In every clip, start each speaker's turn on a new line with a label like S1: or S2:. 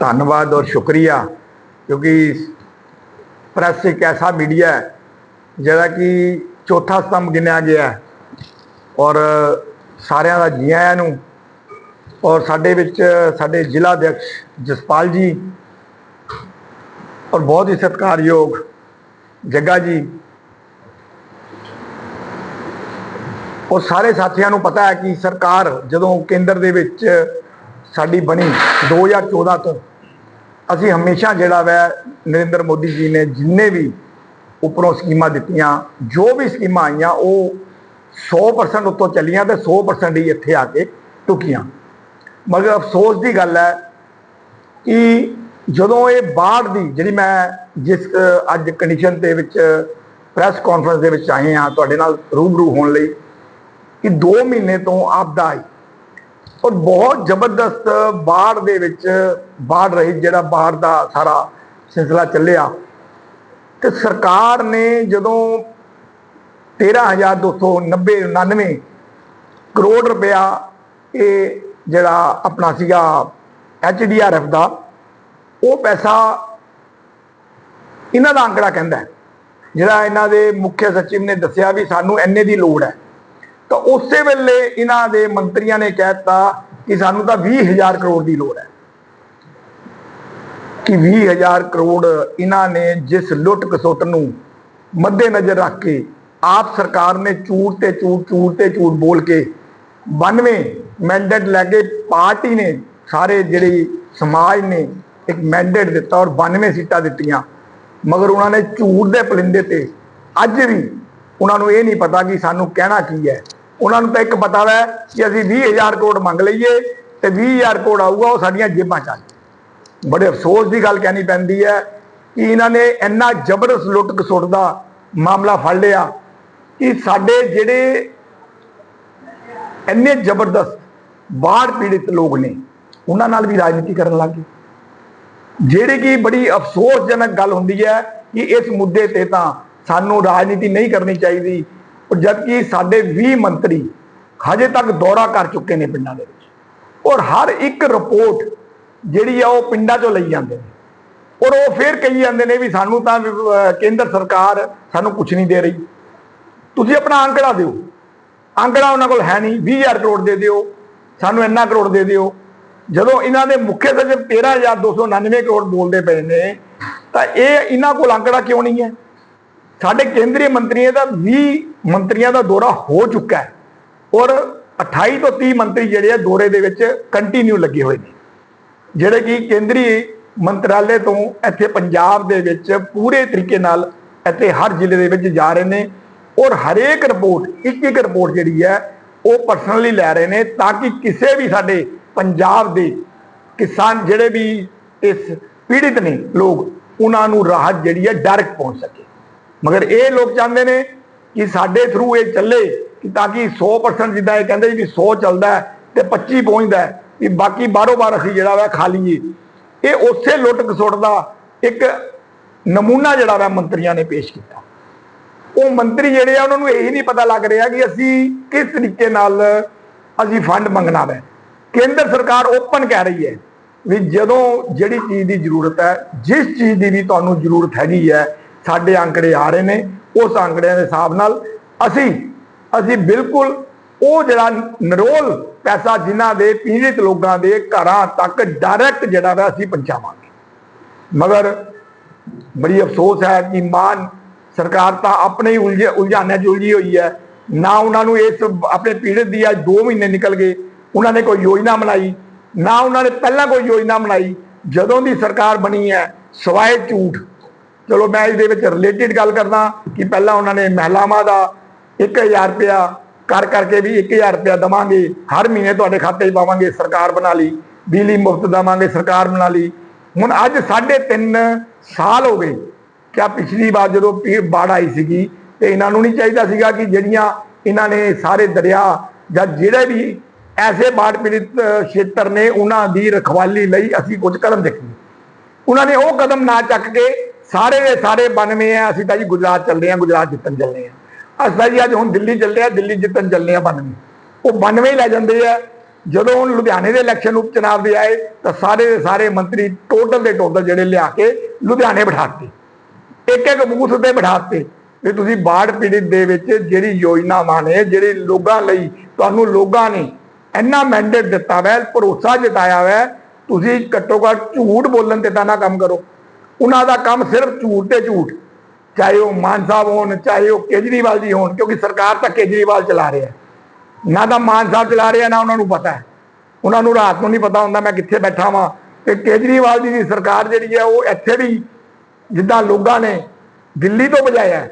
S1: ਧੰਨਵਾਦ ਔਰ ਸ਼ੁਕਰੀਆ, ਕਿਉਂਕਿ ਪ੍ਰੈਸ ਇੱਕ ਐਸਾ ਮੀਡੀਆ ਹੈ, ਜਿਹੜਾ ਕਿ ਚੌਥਾ ਸਤੰਭ ਗਿਣਿਆ ਗਿਆ ਔਰ ਸਾਰਿਆਂ ਦਾ ਜੀ ਆਇਆਂ ਨੂੰ, ਔਰ ਸਾਡੇ ਵਿੱਚ ਸਾਡੇ ਜ਼ਿਲ੍ਹਾ ਅਧਿਕਸ਼ ਜਸਪਾਲ ਜੀ, ਔਰ ਬਹੁਤ ਹੀ ਸਤਿਕਾਰਯੋਗ ਜੱਗਾ ਜੀ ਔਰ ਸਾਰੇ ਸਾਥੀਆਂ ਨੂੰ ਪਤਾ ਹੈ ਕਿ ਸਰਕਾਰ ਜਦੋਂ ਕੇਂਦਰ ਦੇ ਵਿੱਚ ਸਾਡੀ ਬਣੀ 2014 ਤੋਂ ਅਸੀਂ ਹਮੇਸ਼ਾ ਜਿਹੜਾ ਵੈ ਨਰਿੰਦਰ ਮੋਦੀ ਜੀ ਨੇ ਜਿੰਨੇ ਵੀ ਉੱਪਰੋਂ ਸਕੀਮਾਂ ਦਿੱਤੀਆਂ, ਜੋ ਵੀ ਸਕੀਮਾਂ ਆਈਆਂ, ਉਹ 100% ਉੱਤੋਂ ਚੱਲੀਆਂ ਤੇ 100% ਹੀ ਇੱਥੇ ਆ ਕੇ ਟੁਕੀਆਂ ਮਗਰ ਅਫਸੋਸ ਦੀ ਗੱਲ ਹੈ ਕਿ ਜਦੋਂ ਇਹ ਬਾੜ ਦੀ, ਜਿਹੜੀ ਮੈਂ ਜਿਸ, ਅੱਜ ਕੰਡੀਸ਼ਨ ਦੇ ਵਿੱਚ ਪ੍ਰੈਸ ਕਾਨਫਰੰਸ ਦੇ ਵਿੱਚ ਆਏ ਹਾਂ, ਤੁਹਾਡੇ ਨਾਲ ਰੂਬਰੂ ਹੋਣ ਲਈ, ਕਿ 2 ਮਹੀਨੇ ਤੋਂ ਆਪਦਾ ਆਈ ਔਰ ਬਹੁਤ ਜ਼ਬਰਦਸਤ ਬਾੜ ਦੇ ਵਿੱਚ ਬਾੜ ਰਹੀ, ਜਿਹੜਾ ਬਾੜ ਦਾ ਸਾਰਾ ਸਿਲਸਿਲਾ ਚੱਲਿਆ। ਤੇ ਸਰਕਾਰ ਨੇ ਜਦੋਂ 13290 99 ਕਰੋੜ ਰੁਪਇਆ ਇਹ ਜਿਹੜਾ ਆਪਣਾ ਸੀਗਾ ਐਚਡੀਆਰਐਫ ਦਾ, ਉਹ ਪੈਸਾ ਇਹਨਾਂ ਦਾ ਅੰਕੜਾ ਕਹਿੰਦਾ ਜਿਹੜਾ ਇਹਨਾਂ ਦੇ ਮੁੱਖ ਸਚਿਵ ਨੇ ਦੱਸਿਆ ਵੀ ਸਾਨੂੰ ਇੰਨੇ ਦੀ ਲੋੜ ਹੈ। ਤਾਂ ਉਸੇ ਵੇਲੇ ਇਹਨਾਂ ਦੇ ਮੰਤਰੀਆਂ ਨੇ ਕਹਿਤਾ ਕਿ ਸਾਨੂੰ ਤਾਂ 20000 ਕਰੋੜ ਦੀ ਲੋੜ ਹੈ। ਕਿ 20000 ਕਰੋੜ ਇਹਨਾਂ ਨੇ ਜਿਸ ਲੁੱਟ ਕਸੁੱਟ ਨੂੰ ਮੱਦੇ ਨਜ਼ਰ ਰੱਖ ਕੇ ਆਪ ਸਰਕਾਰ ਨੇ ਝੂਠ ਤੇ ਝੂਠ ਝੂਠ ਤੇ ਝੂਠ ਬੋਲ ਕੇ 92 ਮੈਂਡੇਟ ਲੈ ਕੇ ਪਾਰਟੀ ਨੇ ਸਾਰੇ ਜਿਹੜੀ ਸਮਾਜ ਨੇ ਇੱਕ ਮੈਂਡੇਟ ਦਿੱਤਾ ਔਰ 92 ਸੀਟਾਂ ਦਿੱਤੀਆਂ। ਮਗਰ ਉਹਨਾਂ ਨੇ ਝੂਠ ਦੇ ਪਲਿੰਦੇ ਤੇ ਅੱਜ ਵੀ ਉਹਨਾਂ ਨੂੰ ਇਹ ਨਹੀਂ ਪਤਾ ਕਿ ਸਾਨੂੰ ਕਹਿਣਾ ਕੀ ਹੈ। ਉਹਨਾਂ ਨੂੰ ਤਾਂ ਇੱਕ ਪਤਾ ਹੈ ਕਿ ਅਸੀਂ 20000 ਕਰੋੜ ਮੰਗ ਲਈਏ ਤੇ 20000 ਕਰੋੜ ਆਊਗਾ, ਉਹ ਸਾਡੀਆਂ ਜੇਬਾਂ ਚ ਆ ਬੜੇ ਅਫਸੋਸ ਦੀ ਗੱਲ ਕਹਿਣੀ ਪੈਂਦੀ ਹੈ ਕਿ ਇਹਨਾਂ ਨੇ ਇੰਨਾ ਜ਼ਬਰਦਸਤ ਲੁੱਟ ਖਸੁੱਟ ਦਾ ਮਾਮਲਾ ਫੜ ਲਿਆ ਕਿ ਸਾਡੇ ਜਿਹੜੇ ਇੰਨੇ ਜ਼ਬਰਦਸਤ ਬਾੜ ਪੀੜਿਤ ਲੋਕ ਨੇ, ਉਹਨਾਂ ਨਾਲ ਵੀ ਰਾਜਨੀਤੀ ਕਰਨ ਲੱਗ ਗਏ। ਜਿਹੜੀ ਕਿ ਬੜੀ ਅਫਸੋਸਜਨਕ ਗੱਲ ਹੁੰਦੀ ਹੈ ਕਿ ਇਸ ਮੁੱਦੇ ਤੇ ਤਾਂ ਸਾਨੂੰ ਰਾਜਨੀਤੀ ਨਹੀਂ ਕਰਨੀ ਚਾਹੀਦੀ ਔਰ ਜਦਕਿ ਸਾਡੇ 20 ਮੰਤਰੀ ਹਜੇ ਤੱਕ ਦੌਰਾ ਕਰ ਚੁੱਕੇ ਨੇ ਪਿੰਡਾਂ ਦੇ ਵਿੱਚ। ਔਰ ਹਰ ਇੱਕ ਰਿਪੋਰਟ ਜਿਹੜੀ ਆ ਉਹ ਪਿੰਡਾਂ ਚੋਂ ਲਈ ਜਾਂਦੇ ਨੇ। ਔਰ ਉਹ ਫੇਰ ਕਹੀ ਜਾਂਦੇ ਨੇ ਵੀ ਸਾਨੂੰ ਤਾਂ ਕੇਂਦਰ ਸਰਕਾਰ ਸਾਨੂੰ ਕੁਝ ਨਹੀਂ ਦੇ ਰਹੀ। ਤੁਸੀਂ ਆਪਣਾ ਅੰਕੜਾ ਦਿਓ। ਅੰਕੜਾ ਉਹਨਾਂ ਕੋਲ ਹੈ ਨਹੀਂ। 20000 ਕਰੋੜ ਦੇ ਦਿਓ। ਸਾਨੂੰ ਇੰਨਾ ਕਰੋੜ ਦੇ ਦਿਓ। ਜਦੋਂ ਇਹਨਾਂ ਦੇ ਮੁੱਖ ਸਚਿਵ 13299 ਕਰੋੜ ਬੋਲਦੇ ਪਏ ਨੇ, ਤਾਂ ਇਹ ਇਹਨਾਂ ਕੋਲ ਅੰਕੜਾ ਕਿਉਂ ਨਹੀਂ ਹੈ? ਸਾਡੇ ਕੇਂਦਰੀ ਮੰਤਰੀਆਂ ਦਾ 20 ਮੰਤਰੀਆਂ ਦਾ ਦੌਰਾ ਹੋ ਚੁੱਕਾ ਹੈ ਔਰ 28 ਤੋਂ 30 ਮੰਤਰੀ ਜਿਹੜੇ ਆ ਦੌਰੇ ਦੇ ਵਿੱਚ ਕੰਟੀਨਿਊ ਲੱਗੇ ਹੋਏ ਨੇ। ਜਿਹੜੇ ਕਿ ਕੇਂਦਰੀ ਮੰਤਰਾਲੇ ਤੋਂ ਇੱਥੇ ਪੰਜਾਬ ਦੇ ਵਿੱਚ ਪੂਰੇ ਤਰੀਕੇ ਨਾਲ ਇੱਥੇ ਹਰ ਜ਼ਿਲ੍ਹੇ ਦੇ ਵਿੱਚ ਜਾ ਰਹੇ ਨੇ ਔਰ ਹਰੇਕ ਰਿਪੋਰਟ, ਇੱਕ ਇੱਕ ਰਿਪੋਰਟ ਜਿਹੜੀ ਹੈ, ਉਹ ਪਰਸਨਲੀ ਲੈ ਰਹੇ ਨੇ ਤਾਂ ਕਿ ਕਿਸੇ ਵੀ ਸਾਡੇ ਪੰਜਾਬ ਦੇ ਕਿਸਾਨ ਜਿਹੜੇ ਵੀ ਇਸ ਪੀੜਿਤ ਨੇ ਲੋਕ, ਉਹਨਾਂ ਨੂੰ ਰਾਹਤ ਜਿਹੜੀ ਹੈ ਡਾਇਰੈਕਟ ਪਹੁੰਚ ਸਕੇ। ਮਗਰ ਇਹ ਲੋਕ ਚਾਹੁੰਦੇ ਨੇ ਕਿ ਸਾਡੇ ਥਰੂ ਇਹ ਚੱਲੇ ਕਿ ਤਾਂ ਕਿ 100% ਜਿੱਦਾਂ ਇਹ ਕਹਿੰਦੇ ਵੀ 100 ਚੱਲਦਾ ਤੇ 25 ਪਹੁੰਚਦਾ ਵੀ ਬਾਕੀ ਬਾਰੋ ਬਾਰ ਅਸੀਂ ਜਿਹੜਾ ਵਾ ਖਾ ਲਈਏ। ਇਹ ਉਸੇ ਲੁੱਟ ਖਸੁੱਟ ਦਾ ਇੱਕ ਨਮੂਨਾ ਜਿਹੜਾ ਵਾ ਮੰਤਰੀਆਂ ਨੇ ਪੇਸ਼ ਕੀਤਾ। ਉਹ ਮੰਤਰੀ ਜਿਹੜੇ ਆ, ਉਹਨਾਂ ਨੂੰ ਇਹ ਨਹੀਂ ਪਤਾ ਲੱਗ ਰਿਹਾ ਕਿ ਅਸੀਂ ਕਿਸ ਤਰੀਕੇ ਨਾਲ ਅਸੀਂ ਫੰਡ ਮੰਗਣਾ ਹੈ ਕੇਂਦਰ ਸਰਕਾਰ ਓਪਨ ਕਹਿ ਰਹੀ ਹੈ ਵੀ ਜਦੋਂ ਜਿਹੜੀ ਚੀਜ਼ ਦੀ ਜ਼ਰੂਰਤ ਹੈ, ਜਿਸ ਚੀਜ਼ ਦੀ ਵੀ ਤੁਹਾਨੂੰ ਜ਼ਰੂਰਤ ਹੈਗੀ ਹੈ ਸਾਡੇ ਅੰਕੜੇ ਆ ਰਹੇ ਨੇ, ਉਸ ਅੰਕੜਿਆਂ ਦੇ ਹਿਸਾਬ ਨਾਲ ਅਸੀਂ ਅਸੀਂ ਬਿਲਕੁਲ ਉਹ ਜਿਹੜਾ ਨਰੋਲ ਪੈਸਾ ਜਿਨ੍ਹਾਂ ਦੇ ਪੀੜਿਤ ਲੋਕਾਂ ਦੇ ਘਰਾਂ ਤੱਕ ਡਾਇਰੈਕਟ ਜਿਹੜਾ ਵਾ ਅਸੀਂ ਪਹੁੰਚਾਵਾਂਗੇ। ਮਗਰ ਬੜੀ ਅਫਸੋਸ ਹੈ ਕਿ ਮਾਨ ਸਰਕਾਰ ਤਾਂ ਆਪਣੇ ਹੀ ਉਲਝੇ ਉਲਝਾਣਿਆਂ 'ਚ ਉਲਝੀ ਹੋਈ ਹੈ। ਨਾ ਉਹਨਾਂ ਨੂੰ ਇਸ ਆਪਣੇ ਪੀੜਤ ਦੀ ਅੱਜ 2 ਮਹੀਨੇ ਨਿਕਲ ਗਏ, ਉਹਨਾਂ ਨੇ ਕੋਈ ਯੋਜਨਾ ਬਣਾਈ, ਨਾ ਉਹਨਾਂ ਨੇ ਪਹਿਲਾਂ ਕੋਈ ਯੋਜਨਾ ਬਣਾਈ। ਜਦੋਂ ਦੀ ਸਰਕਾਰ ਬਣੀ ਹੈ, ਸਵਾਏ ਝੂਠ। ਚਲੋ ਮੈਂ ਇਸ ਵਿੱਚ ਰਿਲੇਟਡ ਗੱਲ ਕਰਦਾ ਕਿ ਪਹਿਲਾਂ ਉਹਨਾਂ ਨੇ ਮਹਿਲਾਵਾਂ ਦਾ 1000 ਰੁਪਇਆ ਕਰ ਕਰਕੇ ਵੀ 1000 ਰੁਪਇਆ ਦਵਾਂਗੇ। ਹਰ ਮਹੀਨੇ ਤੁਹਾਡੇ ਖਾਤੇ 'ਚ ਪਾਵਾਂਗੇ, ਸਰਕਾਰ ਬਣਾ ਲਈ। ਬਿਜਲੀ ਮੁਫਤ ਦਵਾਂਗੇ, ਸਰਕਾਰ ਬਣਾ ਲਈ। ਹੁਣ ਅੱਜ 3.5 ਸਾਲ ਹੋ ਗਏ। ਕਿਆ ਪਿਛਲੀ ਵਾਰ ਜਦੋਂ ਬਾੜ ਆਈ ਸੀਗੀ ਤੇ ਇਹਨਾਂ ਨੂੰ ਨਹੀਂ ਚਾਹੀਦਾ ਸੀਗਾ ਕਿ ਜਿਹੜੀਆਂ ਇਹਨਾਂ ਨੇ ਸਾਰੇ ਦਰਿਆ ਜਾਂ ਜਿਹੜੇ ਵੀ ਐਸੇ ਬਾੜ ਪੀੜਿਤ ਖੇਤਰ ਨੇ ਉਹਨਾਂ ਦੀ ਰਖਵਾਲੀ ਲਈ ਅਸੀਂ ਕੁਝ ਕਦਮ ਦੇਖੀਏ ਉਹਨਾਂ ਨੇ ਉਹ ਕਦਮ ਨਾ ਚੱਕ ਕੇ ਸਾਰੇ ਦੇ ਸਾਰੇ 92 ਆ। ਅਸੀਂ ਤਾਂ ਜੀ ਗੁਜਰਾਤ ਚੱਲਦੇ ਆ, ਗੁਜਰਾਤ ਜਿੱਤਣ ਚੱਲਦੇ ਆ। ਅਸੀਂ ਤਾਂ ਜੀ ਅੱਜ ਹੁਣ ਦਿੱਲੀ ਚੱਲਦੇ ਆ, ਦਿੱਲੀ ਜਿੱਤਣ ਚੱਲਦੇ ਆ 92 ਉਹ 92 ਹੀ ਲੈ ਜਾਂਦੇ ਆ। ਜਦੋਂ ਹੁਣ ਲੁਧਿਆਣੇ ਦੇ ਇਲੈਕਸ਼ਨ ਉਪ ਚੁਣਾਵ ਦੇ ਆਏ, ਤਾਂ ਸਾਰੇ ਦੇ ਸਾਰੇ ਮੰਤਰੀ ਟੋਟਲ ਦੇ ਟੋਟਲ ਜਿਹੜੇ ਲਿਆ ਕੇ ਲੁਧਿਆਣੇ ਬਿਠਾਤੇ ਇੱਕ ਇੱਕ ਬੂਥ ਤੇ ਬਿਠਾਤੇ ਵੀ ਤੁਸੀਂ ਬਾੜ ਪੀੜਿਤ ਦੇ ਵਿੱਚ ਜਿਹੜੀ ਯੋਜਨਾਵਾਂ ਨੇ, ਜਿਹੜੇ ਲੋਕਾਂ ਲਈ ਤੁਹਾਨੂੰ ਲੋਕਾਂ ਨੇ ਇੰਨਾ ਮੈਂਡੇਟ ਦਿੱਤਾ ਵੈ, ਭਰੋਸਾ ਜਤਾਇਆ ਵੈ, ਤੁਸੀਂ ਘੱਟੋ ਘੱਟ ਝੂਠ ਬੋਲਣ ਤੇ ਤਾਂ ਨਾ ਕੰਮ ਕਰੋ। ਉਹਨਾਂ ਦਾ ਕੰਮ ਸਿਰਫ ਝੂਠ ਤੇ ਝੂਠ। ਚਾਹੇ ਉਹ ਮਾਨ ਸਾਹਿਬ ਹੋਣ, ਚਾਹੇ ਉਹ ਕੇਜਰੀਵਾਲ ਜੀ ਹੋਣ, ਕਿਉਂਕਿ ਸਰਕਾਰ ਤਾਂ ਕੇਜਰੀਵਾਲ ਚਲਾ ਰਿਹਾ ਨਾ ਤਾਂ ਮਾਨ ਸਾਹਿਬ ਚਲਾ ਰਿਹਾ, ਨਾ ਉਹਨਾਂ ਨੂੰ ਪਤਾ ਹੈ। ਉਹਨਾਂ ਨੂੰ ਰਾਤ ਨੂੰ ਨਹੀਂ ਪਤਾ ਹੁੰਦਾ ਮੈਂ ਕਿੱਥੇ ਬੈਠਾ ਵਾਂ। ਤੇ ਕੇਜਰੀਵਾਲ ਜੀ ਦੀ ਸਰਕਾਰ ਜਿਹੜੀ ਹੈ, ਉਹ ਇੱਥੇ ਵੀ ਜਿੱਦਾਂ ਲੋਕਾਂ ਨੇ ਦਿੱਲੀ ਤੋਂ ਬਜਾਇਆ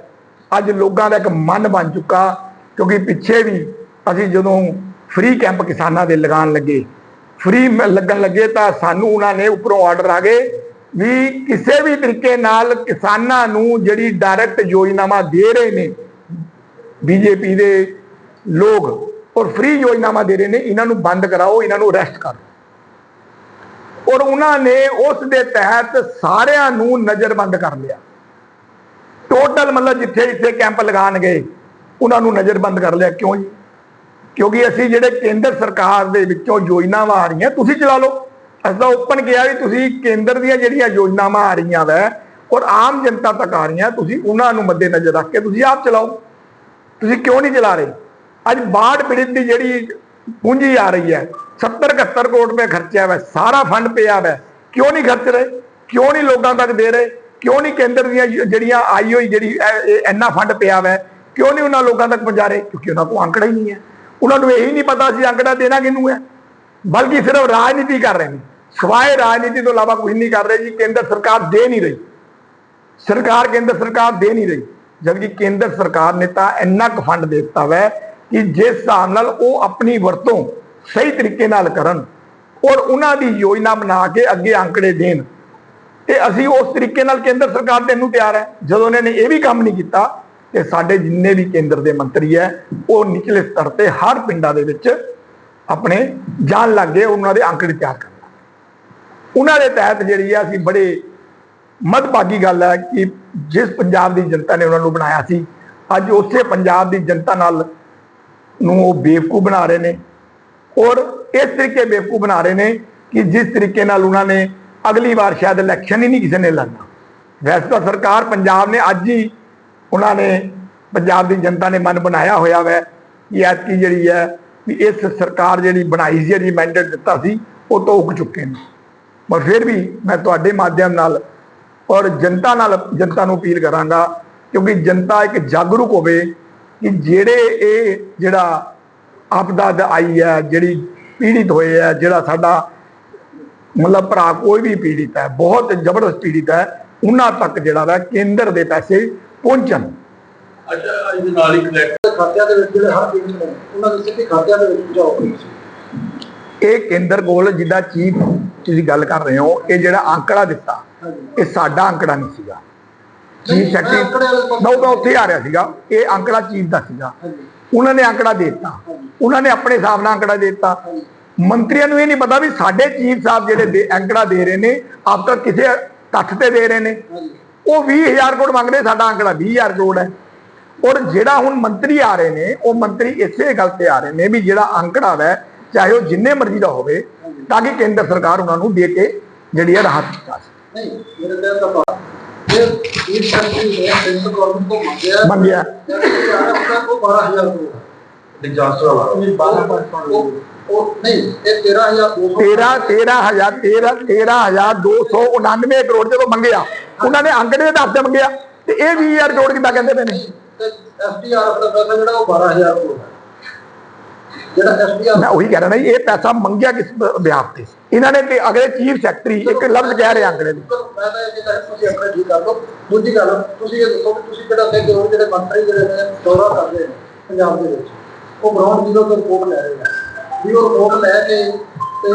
S1: ਅੱਜ ਲੋਕਾਂ ਦਾ ਇੱਕ ਮਨ ਬਣ ਚੁੱਕਾ, ਕਿਉਂਕਿ ਪਿੱਛੇ ਵੀ ਅਸੀਂ ਜਦੋਂ ਫ੍ਰੀ ਕੈਂਪ ਕਿਸਾਨਾਂ ਦੇ ਲਗਾਉਣ ਲੱਗੇ ਫ੍ਰੀ ਲੱਗਣ ਲੱਗੇ ਤਾਂ ਸਾਨੂੰ ਉਹਨਾਂ ਨੇ ਉੱਪਰੋਂ ਆਰਡਰ ਆ ਗਏ। ਵੀ ਕਿਸੇ ਵੀ ਤਰੀਕੇ ਨਾਲ ਕਿਸਾਨਾਂ ਨੂੰ ਜਿਹੜੀ ਡਾਇਰੈਕਟ ਯੋਜਨਾਵਾਂ ਦੇ ਰਹੇ ਨੇ ਬੀਜੇਪੀ ਦੇ ਲੋਕ ਔਰ ਫ੍ਰੀ ਯੋਜਨਾਵਾਂ ਦੇ ਰਹੇ ਨੇ, ਇਹਨਾਂ ਨੂੰ ਬੰਦ ਕਰਾਓ, ਇਹਨਾਂ ਨੂੰ ਅਰੈਸਟ ਕਰੋ। ਔਰ ਉਹਨਾਂ ਨੇ ਉਸ ਦੇ ਤਹਿਤ ਸਾਰਿਆਂ ਨੂੰ ਨਜ਼ਰਬੰਦ ਕਰ ਲਿਆ। ਟੋਟਲ ਮਤਲਬ ਜਿੱਥੇ ਜਿੱਥੇ ਕੈਂਪ ਲਗਾਣ ਗਏ ਉਹਨਾਂ ਨੂੰ ਨਜ਼ਰਬੰਦ ਕਰ ਲਿਆ। ਕਿਉਂ ਜੀ? ਕਿਉਂਕਿ ਅਸੀਂ ਜਿਹੜੇ ਕੇਂਦਰ ਸਰਕਾਰ ਦੇ ਵਿੱਚੋਂ ਯੋਜਨਾਵਾਂ ਆ ਰਹੀਆਂ, ਤੁਸੀਂ ਚਲਾ ਲਓ। ਅਸੀਂ ਤਾਂ ਓਪਨ ਕਿਹਾ ਵੀ ਤੁਸੀਂ ਕੇਂਦਰ ਦੀਆਂ ਜਿਹੜੀਆਂ ਯੋਜਨਾਵਾਂ ਆ ਰਹੀਆਂ ਵੈ, ਔਰ ਆਮ ਜਨਤਾ ਤੱਕ ਆ ਰਹੀਆਂ, ਤੁਸੀਂ ਉਹਨਾਂ ਨੂੰ ਮੱਦੇ ਨਜ਼ਰ ਰੱਖ ਕੇ ਤੁਸੀਂ ਆਪ ਚਲਾਓ। ਤੁਸੀਂ ਕਿਉਂ ਨਹੀਂ ਚਲਾ ਰਹੇ? ਅੱਜ ਬਾੜ ਪੀੜਿਤ ਦੀ ਜਿਹੜੀ ਪੂੰਜੀ ਆ ਰਹੀ ਹੈ 70 71 ਕਰੋੜ ਰੁਪਏ ਖਰਚਿਆ ਵੈ, ਸਾਰਾ ਫੰਡ ਪਿਆ ਵੈ। ਕਿਉਂ ਨਹੀਂ ਖਰਚ ਰਹੇ? ਕਿਉਂ ਨਹੀਂ ਲੋਕਾਂ ਤੱਕ ਦੇ ਰਹੇ? ਕਿਉਂ ਨਹੀਂ ਕੇਂਦਰ ਦੀਆਂ ਜਿਹੜੀਆਂ ਆਈ ਹੋਈ ਜਿਹੜੀ ਇੰਨਾ ਫੰਡ ਪਿਆ ਵੈ, ਕਿਉਂ ਨਹੀਂ ਉਹਨਾਂ ਲੋਕਾਂ ਤੱਕ ਪਹੁੰਚਾ ਰਹੇ? ਕਿਉਂਕਿ ਉਹਨਾਂ ਕੋਲ ਅੰਕੜਾ ਹੀ ਨਹੀਂ ਹੈ। ਉਹਨਾਂ ਨੂੰ ਇਹੀ ਨਹੀਂ ਪਤਾ ਸੀ ਅੰਕੜਾ ਦੇਣਾ ਕਿਹਨੂੰ ਹੈ। ਬਲਕਿ ਸਿਰਫ ਰਾਜਨੀਤੀ ਕਰ ਰਹੇ ਨੇ। ਸਿਵਾਏ ਰਾਜਨੀਤੀ ਤੋਂ ਇਲਾਵਾ ਕੁਝ ਨਹੀਂ ਕਰ ਰਹੇ ਜੀ, ਕੇਂਦਰ ਸਰਕਾਰ ਦੇ ਨਹੀਂ ਰਹੀ। ਸਰਕਾਰ, ਕੇਂਦਰ ਸਰਕਾਰ ਦੇ ਨਹੀਂ ਰਹੀ। ਜਦਕਿ ਕੇਂਦਰ ਸਰਕਾਰ ਨੇ ਤਾਂ ਇੰਨਾ ਕੁ ਫੰਡ ਦੇ ਦਿੱਤਾ ਵੈ ਕਿ ਜਿਸ ਹਿਸਾਬ ਨਾਲ ਉਹ ਆਪਣੀ ਵਰਤੋਂ ਸਹੀ ਤਰੀਕੇ ਨਾਲ ਕਰਨ ਔਰ ਉਹਨਾਂ ਦੀ ਯੋਜਨਾ ਬਣਾ ਕੇ ਅੱਗੇ ਅੰਕੜੇ ਦੇਣ, ਤੇ ਅਸੀਂ ਉਸ ਤਰੀਕੇ ਨਾਲ ਕੇਂਦਰ ਸਰਕਾਰ ਦੇਣ ਨੂੰ ਤਿਆਰ ਹੈ। ਜਦੋਂ ਉਹਨਾਂ ਨੇ ਇਹ ਵੀ ਕੰਮ ਨਹੀਂ ਕੀਤਾ, ਤੇ ਸਾਡੇ ਜਿੰਨੇ ਵੀ ਕੇਂਦਰ ਦੇ ਮੰਤਰੀ ਹੈ, ਉਹ ਨਿਚਲੇ ਸਤਰ ਤੇ ਹਰ ਪਿੰਡਾਂ ਦੇ ਵਿੱਚ ਆਪਣੇ ਜਾਣ ਲੱਗੇ ਉਹਨਾਂ ਦੇ ਅੰਕੜੇ ਤਿਆਰ ਕਰਨ। ਉਹਨਾਂ ਦੇ ਤਹਿਤ ਜਿਹੜੀ ਆ ਅਸੀਂ ਬੜੇ ਮਦਭਾਗੀ ਗੱਲ ਹੈ ਕਿ ਜਿਸ ਪੰਜਾਬ ਦੀ ਜਨਤਾ ਨੇ ਉਹਨਾਂ ਨੂੰ ਬਣਾਇਆ ਸੀ, ਅੱਜ ਉਸੇ ਪੰਜਾਬ ਦੀ ਜਨਤਾ ਨਾਲ ਨੂੰ ਉਹ ਬੇਵਕੂ ਬਣਾ ਰਹੇ ਨੇ ਔਰ ਇਸ ਤਰੀਕੇ ਬੇਵਕੂ ਬਣਾ ਰਹੇ ਨੇ ਕਿ ਜਿਸ ਤਰੀਕੇ ਨਾਲ ਉਹਨਾਂ ਨੇ ਅਗਲੀ ਵਾਰ ਸ਼ਾਇਦ ਇਲੈਕਸ਼ਨ ਹੀ ਨਹੀਂ ਕਿਸੇ ਨੇ ਲੜਨਾ। ਵੈਸੇ ਤਾਂ ਸਰਕਾਰ ਪੰਜਾਬ ਨੇ ਅੱਜ ਹੀ ਉਹਨਾਂ ਨੇ ਪੰਜਾਬ ਦੀ ਜਨਤਾ ਨੇ ਮਨ ਬਣਾਇਆ ਹੋਇਆ ਵੈ ਕਿ ਐਤਕੀ ਜਿਹੜੀ ਹੈ ਵੀ ਇਸ ਸਰਕਾਰ ਜਿਹੜੀ ਬਣਾਈ ਸੀ, ਜਿਹੜੀ ਮੈਂਡੇਟ ਦਿੱਤਾ ਸੀ, ਉਹ ਤੋਂ ਉੱਕ ਚੁੱਕੇ ਨੇ। ਪਰ ਫਿਰ ਵੀ ਮੈਂ ਤੁਹਾਡੇ ਮਾਧਿਅਮ ਨਾਲ ਔਰ ਜਨਤਾ ਨਾਲ ਜਨਤਾ ਨੂੰ ਅਪੀਲ ਕਰਾਂਗਾ ਕਿਉਂਕਿ ਜਨਤਾ ਇੱਕ ਜਾਗਰੂਕ ਹੋਵੇ ਕਿ ਜਿਹੜੇ ਇਹ ਜਿਹੜਾ ਆਪਦਾ ਦ ਆਈ ਹੈ ਜਿਹੜੀ ਪੀੜਿਤ ਹੋਏ ਹੈ ਜਿਹੜਾ ਸਾਡਾ ਮਤਲਬ ਭਰਾ ਕੋਈ ਵੀ ਪੀੜਿਤ ਹੈ ਬਹੁਤ ਜ਼ਬਰਦਸਤ ਪੀੜਿਤ ਹੈ ਉਹਨਾਂ ਤੱਕ ਜਿਹੜਾ ਵਾ ਕੇਂਦਰ ਦੇ ਪੈਸੇ ਪਹੁੰਚਣ।
S2: ਅੱਜ ਅੱਜ ਦੇ ਨਾਲ ਹੀ ਕਲੈਕਟਰ
S3: ਖਾਤਿਆਂ ਦੇ ਵਿੱਚ ਜਿਹੜੇ ਹਰ ਪੀੜਤ ਨੇ ਉਹਨਾਂ ਦੇ ਸਿੱਧੇ ਖਾਤਿਆਂ ਦੇ ਵਿੱਚ ਪਹੁੰਚਾਓ।
S1: ਇਹ ਕੇਂਦਰ ਕੋਲ ਜਿੱਦਾਂ ਚੀਫ ਤੁਸੀਂ ਗੱਲ ਕਰ ਰਹੇ ਹੋ ਇਹ ਜਿਹੜਾ ਅੰਕੜਾ ਦਿੱਤਾ ਇਹ ਸਾਡਾ ਅੰਕੜਾ ਨਹੀਂ ਸੀਗਾ। ਚੀਫ ਸੈਕਟਰੀ ਮੈਂ ਮੈਂ ਉੱਥੇ ਆ ਰਿਹਾ ਸੀਗਾ। ਇਹ ਅੰਕੜਾ ਚੀਫ ਦਾ ਸੀਗਾ। ਉਹਨਾਂ ਨੇ ਅੰਕੜਾ ਦਿੱਤਾ। ਉਹਨਾਂ ਨੇ ਆਪਣੇ ਹਿਸਾਬ ਨਾਲ ਅੰਕੜਾ ਦਿੱਤਾ। ਮੰਤਰੀਆਂ ਨੂੰ ਇਹ ਨਹੀਂ ਪਤਾ ਵੀ ਸਾਡੇ ਚੀਫ ਸਾਹਿਬ ਜਿਹੜੇ ਅੰਕੜਾ ਦੇ ਰਹੇ ਨੇ ਆਪ ਤਾਂ ਕਿਸੇ ਤੱਥ ਤੇ ਦੇ ਰਹੇ ਨੇ। ਉਹ 20000 ਕਰੋੜ ਮੰਗਦੇ ਸਾਡਾ ਅੰਕੜਾ 20000 ਕਰੋੜ ਹੈ। ਔਰ ਜਿਹੜਾ ਹੁਣ ਮੰਤਰੀ ਆ ਰਹੇ ਨੇ ਉਹ ਮੰਤਰੀ ਇਸੇ ਗੱਲ ਤੇ ਆ ਰਹੇ ਨੇ ਵੀ ਜਿਹੜਾ ਅੰਕੜਾ ਹੈ ਚਾਹੇ ਉਹ ਜਿੰਨੇ ਮਰਜ਼ੀ ਦਾ ਹੋਵੇ ਤਾਂ ਕਿ ਕੇਂਦਰ ਸਰਕਾਰ ਉਹਨਾਂ ਨੂੰ ਦੇ ਕੇ ਜਿਹੜੀ ਹੈ ਰਾਹਤ ਦਿੱਤਾ
S3: ਨਹੀਂ ਮੇਰੇ ਕਹਿਣ ਦਾ ਭਾਵ ਇਹ ਨੇ ਸੈਂਟਰ ਗਵਰਨਮੈਂਟ ਤੋਂ ਮੰਗਿਆ।
S1: ਮੰਗਿਆ।
S3: ਕੋਲ 12000 ਕਰੋੜ
S2: ਡਿਜ਼ਾਸਟਰ ਵਾਲਾ।
S3: ਨਹੀਂ 12 ਉਹ ਉਹ ਨਹੀਂ ਇਹ 13200
S1: 13 13000 13 13299 ਕਰੋੜ ਜਦੋਂ ਮੰਗਿਆ ਉਹਨਾਂ ਨੇ ਅੰਕੜੇ ਦੇ ਆਧਾਰ ਤੇ ਮੰਗਿਆ। ਤੇ ਇਹ 20000 ਕਰੋੜ ਕਿੱਦਾਂ ਕਹਿੰਦੇ ਪਏ ਨੇ?
S3: ਤੇ ਐਸਡੀਆਰ ਦਾ ਪੈਸਾ ਜਿਹੜਾ ਉਹ 12000 ਕਰੋੜ ਜਿਹੜਾ ਐਸਡੀਆਰ
S1: ਮੈਂ ਉਹੀ ਕਹਿ ਰਿਹਾ ਨਾ ਜੀ, ਇਹ ਪੈਸਾ ਮੰਗਿਆ ਕਿਸ ਵਿਆਪ ਤੇ? ਇਹਨਾਂ ਨੇ ਤੇ ਅਗਲੇ ਚੀਫ ਸੈਕਟਰੀ ਇੱਕ ਲਫ਼ਜ਼ ਕਹਿ ਰਹੇ ਅੰਕੜੇ ਦੀ
S3: ਮੈਂ ਤਾਂ ਇਹ ਕਹਿੰਦਾ ਤੁਸੀਂ ਆਪਣੇ ਠੀਕ ਕਰ ਲਓ। ਦੂਜੀ ਗੱਲ ਤੁਸੀਂ ਇਹ ਦੱਸੋ ਕਿ ਤੁਸੀਂ ਜਿਹੜਾ ਅੱਗੇ ਹੋਰ ਜਿਹੜੇ ਮੰਤਰੀ ਜਿਹੜੇ ਨੇ ਦੌਰਾ ਕਰਦੇ ਨੇ ਪੰਜਾਬ ਦੇ ਵਿੱਚ। ਉਹ ਗਰਾਊਂਡ ਜ਼ੀਰੋ ਤੋਂ ਰਿਪੋਰਟ ਲੈ ਰਹੇ ਆ ਵੀ ਉਹ ਰਿਪੋਰਟ ਲੈ ਕੇ ਤੇ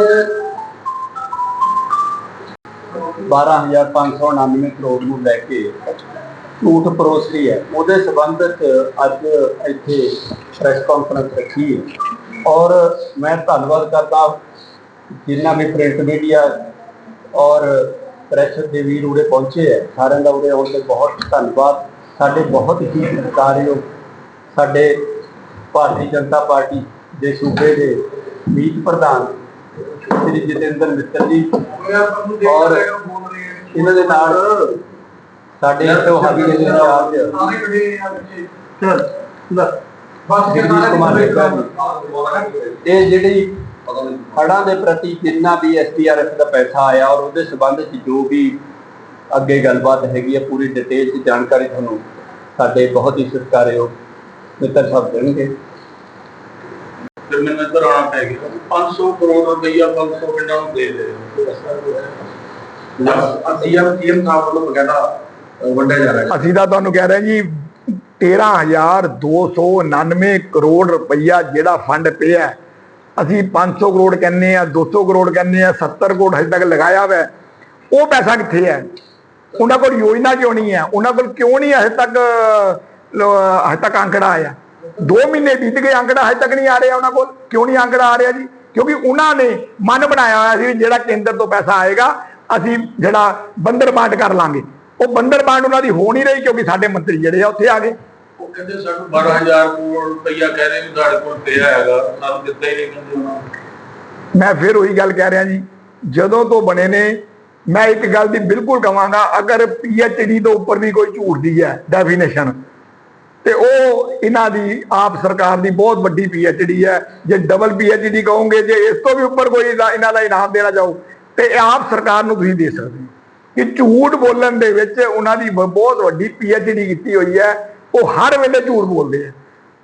S4: 12599 ਕਰੋੜ ਨੂੰ ਲੈ ਕੇ ਝੂਠ ਪਰੋਸ ਰਹੀ ਹੈ। ਉਹਦੇ ਸਬੰਧ ਵਿੱਚ ਅੱਜ ਇੱਥੇ ਪ੍ਰੈਸ ਕਾਨਫਰੰਸ ਰੱਖੀ ਹੈ। ਔਰ ਮੈਂ ਧੰਨਵਾਦ ਕਰਦਾ ਜਿੰਨਾ ਵੀ ਪ੍ਰਿੰਟ ਮੀਡੀਆ ਔਰ ਪ੍ਰੈਸ ਦੇ ਵੀਰ ਉਰੇ ਪਹੁੰਚੇ ਹੈ ਸਾਰਿਆਂ ਦਾ ਉਰੇ ਆਉਣ ਤੇ ਬਹੁਤ ਧੰਨਵਾਦ। ਸਾਡੇ ਬਹੁਤ ਹੀ ਸਤਿਕਾਰਯੋਗ ਸਾਡੇ ਭਾਰਤੀ ਜਨਤਾ ਪਾਰਟੀ ਦੇ ਸੂਬੇ ਦੇ ਮੀਤ ਪ੍ਰਧਾਨ ਸ੍ਰੀ ਜਤਿੰਦਰ ਮਿੱਤਰ ਜੀ ਔਰ ਇਹਨਾਂ ਦੇ ਨਾਲ ਸਾਡੇ ਹਲਕੇ ਦੇ ਇੰਚਾਰਜ ਜਗਦੀਸ਼ ਕੁਮਾਰ ਰੇਖਾ ਜੀ ਇਹ ਜਿਹੜੀ ਹੜ੍ਹਾਂ ਦੇ ਪ੍ਰਤੀ ਜਿੰਨਾ ਵੀ ਐਸਡੀਆਰਐਫ ਦਾ ਪੈਸਾ ਆਇਆ ਔਰ ਉਹਦੇ ਸੰਬੰਧ ਵਿੱਚ ਜੋ ਵੀ ਅੱਗੇ ਗੱਲਬਾਤ ਹੈਗੀ ਹੈ ਪੂਰੀ ਡਿਟੇਲ ਚ ਜਾਣਕਾਰੀ ਤੁਹਾਨੂੰ ਸਾਡੇ ਬਹੁਤ ਹੀ ਸਤਿਕਾਰਯੋਗ ਮਿੱਤਰ ਸਾਹਿਬ ਦੇਣਗੇ।
S2: ਫਿਰ ਮੈਨੂੰ ਇੱਧਰ ਆਉਣਾ ਪੈ ਗਿਆ। 500 ਕਰੋੜ ਰੁਪਈਆ 500 ਪਿੰਡਾਂ ਨੂੰ ਦੇ ਦੇ। ਅਸੀਂ ਆ ਸੀਐਮ ਸਾਹਿਬ ਵੱਲੋਂ ਬਕਾਇਦਾ ਅ, ਵੰਡਿਆ ਜਾ ਰਿਹਾ ਹੈ।
S1: ਅਸੀਂ ਤਾਂ ਤੁਹਾਨੂੰ ਕਹਿ ਰਹੇ ਜੀ 13299 ਕਰੋੜ ਰੁਪਈਆ ਜਿਹੜਾ ਫੰਡ ਪਿਆ ਹੈ, ਅਸੀਂ 500 ਕਰੋੜ ਕਹਿੰਨੇ ਆ 200 ਕਰੋੜ ਕਹਿੰਨੇ ਆ 70 ਕਰੋੜ ਹਜੇ ਤੱਕ ਲਗਾਇਆ ਹੋਇਆ ਉਹ ਪੈਸਾ ਕਿੱਥੇ ਹੈ? ਉਹਨਾਂ ਕੋਲ ਯੋਜਨਾ ਕਿਉਂ ਨਹੀਂ ਹੈ? ਉਹਨਾਂ ਕੋਲ ਕਿਉਂ ਨਹੀਂ ਹਜੇ ਤੱਕ ਹਜੇ ਤੱਕ ਅੰਕੜਾ ਆਇਆ? 2 ਮਹੀਨੇ ਬੀਤ ਗਏ ਅੰਕੜਾ ਹਜੇ ਤੱਕ ਨਹੀਂ ਆ ਰਿਹਾ ਉਹਨਾਂ ਕੋਲ। ਕਿਉਂ ਨਹੀਂ ਅੰਕੜਾ ਆ ਰਿਹਾ ਜੀ? ਕਿਉਂਕਿ ਉਹਨਾਂ ਨੇ ਮਨ ਬਣਾਇਆ ਹੋਇਆ ਸੀ ਵੀ ਜਿਹੜਾ ਕੇਂਦਰ ਤੋਂ ਪੈਸਾ ਆਏਗਾ ਅਸੀਂ ਜਿਹੜਾ ਬੰਦਰ ਬਾਂਡ ਕਰ ਲਾਂਗੇ। ਉਹ ਬੰਦਰ ਬਾਂਡ ਉਹਨਾਂ ਦੀ ਹੋ ਨਹੀਂ ਰਹੀ ਕਿਉਂਕਿ ਸਾਡੇ ਮੰਤਰੀ ਜਿਹੜੇ ਆ ਉੱਥੇ ਆ ਗਏ।
S2: ਉਹ ਕਹਿੰਦੇ ਸਾਨੂੰ 12000 ਕਰੋੜ ਰੁਪਈਆ ਕਹਿ ਰਹੇ ਵੀ ਸਾਡੇ ਕੋਲ ਪਿਆ ਹੈਗਾ ਸਾਨੂੰ ਦਿੱਤਾ ਹੀ ਨਹੀਂ ਕਹਿੰਦੇ
S1: ਮੈਂ ਫਿਰ ਉਹੀ ਗੱਲ ਕਹਿ ਰਿਹਾ ਜੀ, ਜਦੋਂ ਤੋਂ ਬਣੇ ਨੇ, ਮੈਂ ਇੱਕ ਗੱਲ ਦੀ ਬਿਲਕੁਲ ਕਵਾਂਗਾ ਅਗਰ ਡੀ ਤੋਂ ਉੱਪਰ ਵੀ ਕੋਈ ਝੂਠ ਦੀ ਹੈ ਡੈਫੀਨੇਸ਼ਨ ਤੇ ਉਹ ਇਹਨਾਂ ਦੀ, ਆਪ ਸਰਕਾਰ ਦੀ ਬਹੁਤ ਵੱਡੀ ਡੀ ਹੈ, ਜੇ ਡਬਲ ਡੀ ਕਹੋਗੇ, ਜੇ ਇਸ ਤੋਂ ਵੀ ਉੱਪਰ ਕੋਈ ਇਹਨਾਂ ਦਾ ਇਨਾਮ ਦੇਣਾ ਚਾਹੋ, ਤੇ ਆਪ ਸਰਕਾਰ ਨੂੰ ਤੁਸੀਂ ਦੇ ਸਕਦੇ ਹੋ। ਕਿ ਝੂਠ ਬੋਲਣ ਦੇ ਵਿੱਚ ਉਹਨਾਂ ਦੀ ਬਹੁਤ ਵੱਡੀ ਡੀ ਕੀਤੀ ਹੋਈ ਹੈ ਉਹ ਹਰ ਵੇਲੇ ਝੂਠ ਬੋਲਦੇ ਆ।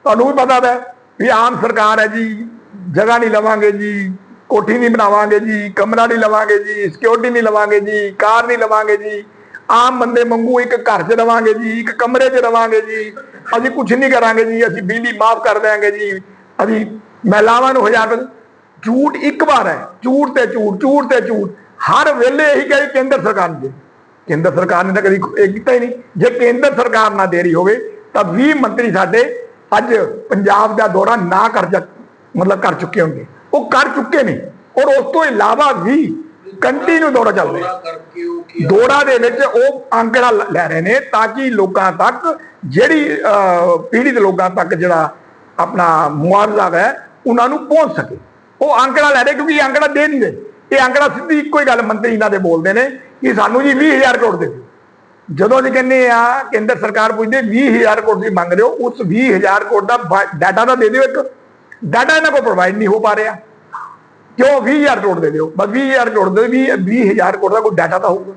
S1: ਤੁਹਾਨੂੰ ਵੀ ਪਤਾ ਹੈ ਵੀ ਆਮ ਸਰਕਾਰ ਹੈ ਜੀ, ਜਗ੍ਹਾ ਨਹੀਂ ਲਵਾਂਗੇ ਜੀ, ਕੋਠੀ ਨਹੀਂ ਬਣਾਵਾਂਗੇ ਜੀ, ਕਮਰਾ ਨਹੀਂ ਲਵਾਂਗੇ ਜੀ ਸਿਕਿਉਰਿਟੀ ਨਹੀਂ ਲਵਾਂਗੇ ਜੀ, ਕਾਰ ਨਹੀਂ ਲਵਾਂਗੇ ਜੀ। ਆਮ ਬੰਦੇ ਵਾਂਗੂ ਇੱਕ ਘਰ 'ਚ ਰਵਾਂਗੇ ਜੀ, ਇੱਕ ਕਮਰੇ 'ਚ ਰਵਾਂਗੇ ਜੀ। ਅਸੀਂ ਕੁਝ ਨਹੀਂ ਕਰਾਂਗੇ ਜੀ, ਅਸੀਂ ਬਿਜਲੀ ਮਾਫ ਕਰ ਦਿਆਂਗੇ ਜੀ। ਅਸੀਂ ਮਹਿਲਾਵਾਂ ਨੂੰ ਹਜ਼ਾਰ ਝੂਠ ਇੱਕ ਵਾਰ ਹੈ, ਝੂਠ ਤੇ ਝੂਠ ਝੂਠ ਤੇ ਝੂਠ। ਹਰ ਵੇਲੇ ਇਹੀ ਕਹੇ ਕੇਂਦਰ ਸਰਕਾਰ ਨੇ। ਕੇਂਦਰ ਸਰਕਾਰ ਨੇ ਤਾਂ ਕਦੀ ਇਹ ਕੀਤਾ ਹੀ ਨਹੀਂ। ਜੇ ਕੇਂਦਰ ਸਰਕਾਰ ਨਾ ਦੇ ਰਹੀ ਹੋਵੇ ਤਾਂ 20 ਮੰਤਰੀ ਸਾਡੇ ਅੱਜ ਪੰਜਾਬ ਦਾ ਦੌਰਾ ਨਾ ਕਰ ਜਾ ਮਤਲਬ ਕਰ ਚੁੱਕੇ ਹੋਣਗੇ। ਉਹ ਕਰ ਚੁੱਕੇ ਨੇ ਔਰ ਉਸ ਤੋਂ ਇਲਾਵਾ ਵੀ ਕੰਟੀਨਿਊ ਦੌਰਾ ਚੱਲ ਰਿਹਾ।
S2: ਦੌਰਾ
S1: ਦੇ ਵਿੱਚ ਉਹ ਅੰਕੜਾ ਲ- ਰਹੇ ਨੇ ਤਾਂ ਕਿ ਲੋਕਾਂ ਤੱਕ ਜਿਹੜੀ ਅਹ, ਪੀੜਿਤ ਲੋਕਾਂ ਤੱਕ ਜਿਹੜਾ ਆਪਣਾ ਮੁਆਵਜ਼ਾ ਹੈ ਉਹਨਾਂ ਨੂੰ ਪਹੁੰਚ ਸਕੇ। ਉਹ ਅੰਕੜਾ ਲੈ ਰਹੇ ਕਿਉਂਕਿ ਅੰਕੜਾ ਦੇ ਨਹੀਂ ਰਹੇ ਇਹ ਅੰਕੜਾ ਸਿੱਧੀ ਇੱਕੋ ਹੀ ਗੱਲ ਮੰਤਰੀ ਇਹਨਾਂ ਦੇ ਬੋਲਦੇ ਨੇ ਕਿ ਸਾਨੂੰ ਜੀ 20000 ਕਰੋੜ ਦੇ ਜਦੋਂ ਅਸੀਂ ਕਹਿੰਦੇ ਆ ਕੇਂਦਰ ਸਰਕਾਰ ਪੁੱਛਦੇ 20000 ਕਰੋੜ ਦੀ ਮੰਗ ਰਹੇ ਹੋ, ਉਸ 20000 ਕਰੋੜ ਦਾ ਡਾਟਾ ਤਾਂ ਦੇ ਦਿਓ ਇੱਕ। ਡਾਟਾ ਇਹਨਾਂ ਕੋਲ ਪ੍ਰੋਵਾਈਡ ਨਹੀਂ ਹੋ ਪਾ ਰਿਹਾ। ਕਿਉਂ 20000 ਕਰੋੜ ਦੇ ਦਿਓ? ਬਸ 20000 ਕਰੋੜ ਦੇ 20 20000 ਕਰੋੜ ਦਾ ਕੋਈ ਡਾਟਾ ਤਾਂ ਹੋਊਗਾ।